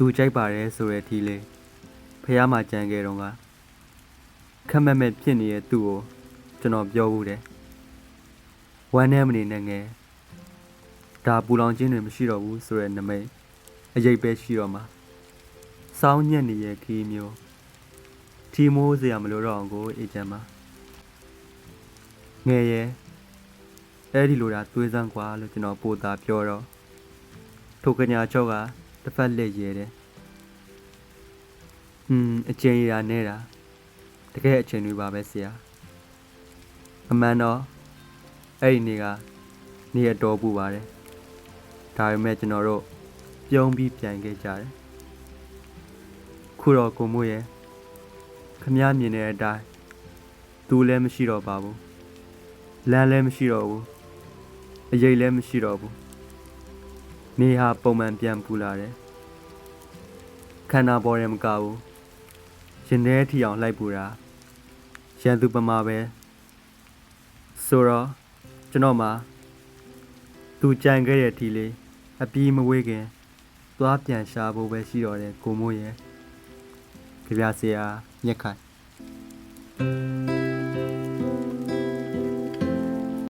သူကြိုက်ပါတယ်ဆိုတဲ့အထိလေဖះမှာကြံခဲ့တော့ကခက်မက်မက်ဖြစ်နေတဲ့သူ့ကိုကျွန်တော်ပြောဘူးတယ်ဝမ်းနဲ့မနေနဲ့ငယ်ဒါပူလောင်ခြင်းတွေမရှိတော့ဘူးဆိုတဲ့နမိတ်အရေးပဲရှိတော့မှာစောင်းညက်နေရဲ့ခီးမျိုးထီမိုးစရာမလိုတော့အောင်ကိုအေဂျင်မှာငယ်ရဲ့အဲ့ဒီလိုတာသွေးစမ်းကွာလို့ကျွန်တော်ပို့တာပြောတော့ထိုကညာချော့က တစ်ဖက်လက်ရဲတယ်ဟွန်းအကျဉ်းရနေတာတကယ်အချိန်တွေပါပဲဆရာအမှန်တော့အဲ့ဒီနေ့ကနေရတော်ပူပါတယ်ဒါပေမဲ့ကျွန်တော်တို့ပြုံးပြီးပြန်ခဲ့ကြတယ်ခုတော့ကိုမို့ရဲ့ခမည်းမြင်တဲ့အတိုင်းသူလည်းမရှိတော့ပါဘူးလမ်းလည်းမရှိတော့ဘူးအရေးလည်းမရှိတော့ဘူး နေဟာပုံမှန်ပြန်ပူလာတယ်ခန္ဓာပေါ်တယ်မကဘူးရင်ထဲထီအောင်လိုက်ပူတာရန်သူပမာပဲဆိုတော့ကျွန်တော်မှာသူကြံခဲ့တဲ့ဒီလေးအပြီးမဝေးခင်သွားပြန်ရှာဖို့ပဲရှိတော့တယ်ကိုမိုးရဲ့ကြပြဆရာညက်ခိုင်